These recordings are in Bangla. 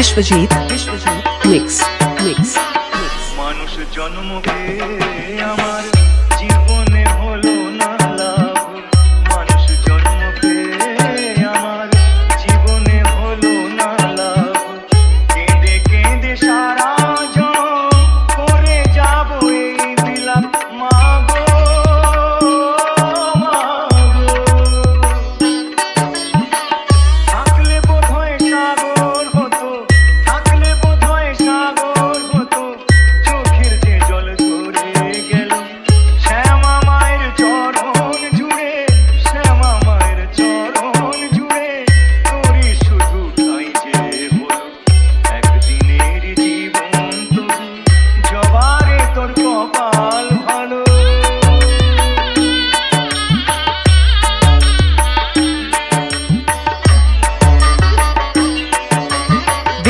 বিশ্বজিৎ বিশ্বজিৎ মানুষ জন্ম আমার জীবন।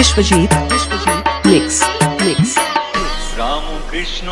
বিশ্বজিৎ বিশ্বজিৎ মিক্স মিক্স রামকৃষ্ণ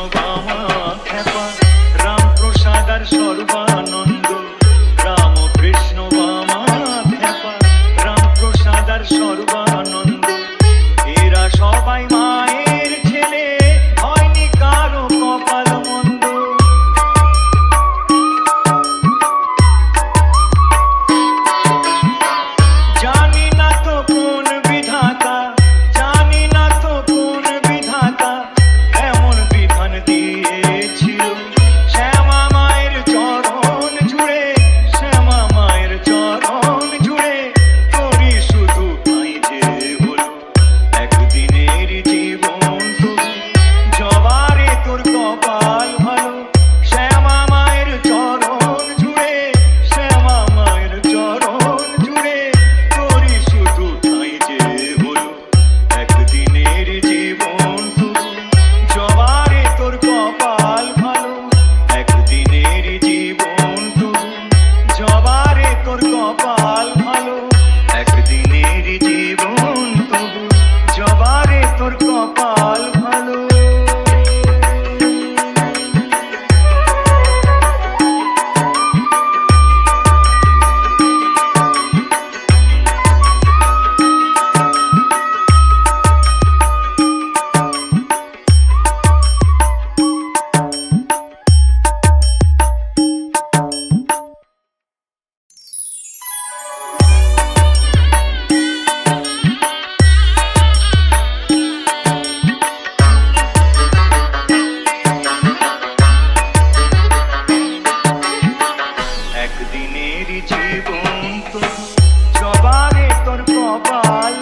জবারে তোর কপাল।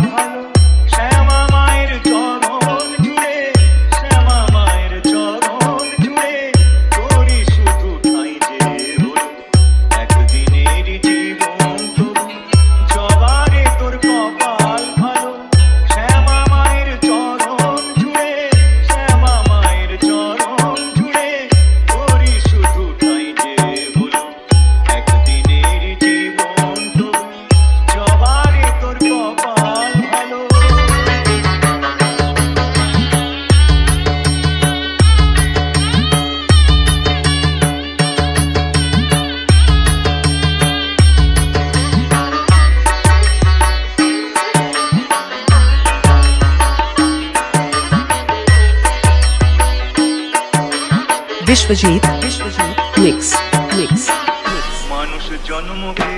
বিশ্বজিৎ বিশ্বজিৎ মিক্স মিক্স মানুষ জন্মকে